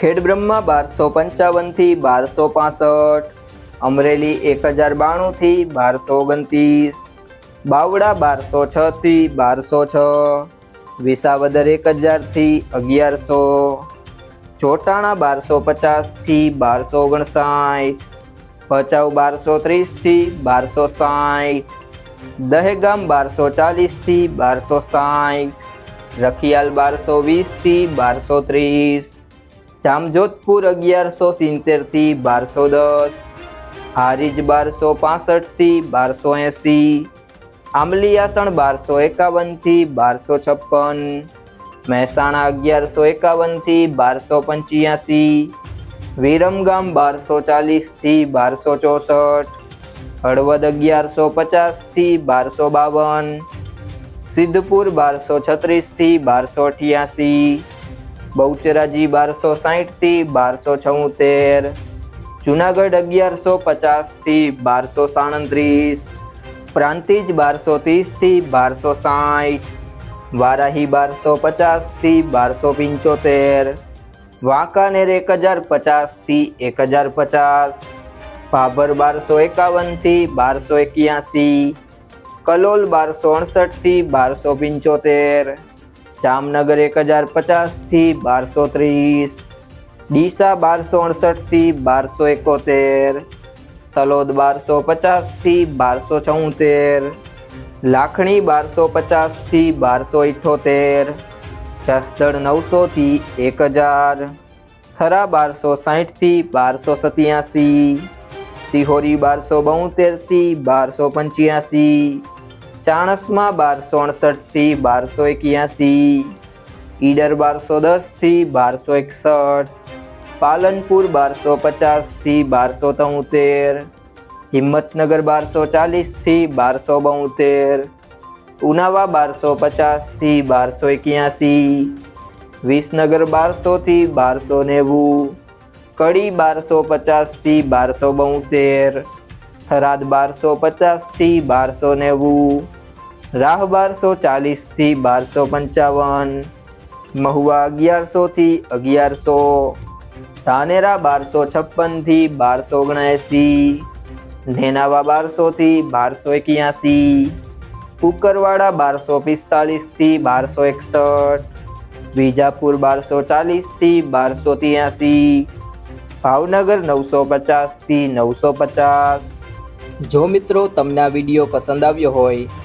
ખેડબ્રહ્મા બારસો પંચાવનથી બારસો પાસઠ, અમરેલી એક હજાર બાણુંથી બારસો ઓગણત્રીસ, બાવડા બારસો છથી બારસો છ, વિસાવદર એક હજારથી અગિયારસો, ચોટાણા બારસો પચાસથી બારસો ઓગણસાઠ, ભચાઉ બારસો ત્રીસથી બારસો સાઠ, દહેગામ બારસો ચાલીસથી બારસો સાઠ, રખિયાલ બારસો વીસથી બારસો ત્રીસ જામજોધપુર અગિયારસો સિત્તેરથી બારસો દસ, હારીજ બારસો પાસઠથી બારસો એંસી આંબલીયાસણ બારસો એકાવનથી બારસો છપ્પન, મહેસાણા અગિયારસો એકાવનથી બારસો પંચ્યાસી, વિરમગામ બારસો ચાલીસથી બારસો ચોસઠ, હળવદ અગિયારસો પચાસથી બારસો બાવન, સિદ્ધપુર બારસો છત્રીસથી બારસો અઠ્યાસી બહુચરાજી બારસો સાહીઠથી બારસો છોતેર, જુનાગઢ અગિયારસો પચાસથી બારસો સાડત્રીસ, પ્રાંતિજ બારસો ત્રીસથી બારસો સાઠ વારાહી બારસો પચાસથી બારસો પંચોતેર વાંકાનેર એક હજાર પચાસથી એક હજાર પચાસ, ભાભર બારસો એકાવનથી બારસો એક્યાસી, કલોલ બારસો અડસઠથી બારસો પંચોતેર જામનગર એક હજાર પચાસથી બારસો ત્રીસ, ડીસા બારસો અડસઠથી બારસો એકોતેર, તલોદ બારસો પચાસથી બારસો ચૌતેર લાખણી બારસો પચાસથી બારસો ઇઠ્ઠોતેર જસદણ નવસોથી એક હજાર થરા બારસો સાહીઠથી બારસો સત્યાસી, સિહોરી બારસો બોતેરથી બારસો પંચ્યાસી ચાણસમાં બારસો અડસઠથી બારસો એક્યાસી, ઈડર બારસો દસથી બારસો એકસઠ, પાલનપુર બારસો પચાસથી બારસો તોતેર, હિંમતનગર બારસો ચાલીસથી બારસો બોતેર, ઉનાવા બારસો પચાસથી બારસો એક્યાસી, વિસનગર બારસોથી બારસો નેવું, કડી બારસો પચાસથી બારસો બોતેર, થરાદ બારસો પચાસથી બારસો નેવું રાહ બારસો ચાલીસથી બારસો પંચાવન, મહુવા અગિયારસોથી અગિયારસો, ધાનેરા બારસો છપ્પનથી બારસો ઓગણએંસી, નેનાવા બારસોથી બારસો એક્યાસી કુકરવાડા બારસો પિસ્તાલીસથી બારસો એકસઠ, વિજાપુર બારસો ચાલીસથી બારસો ત્યાસી, ભાવનગર નવસો પચાસથી નવસો પચાસ. જો મિત્રો તમને આ વીડિયો પસંદ આવ્યો હોય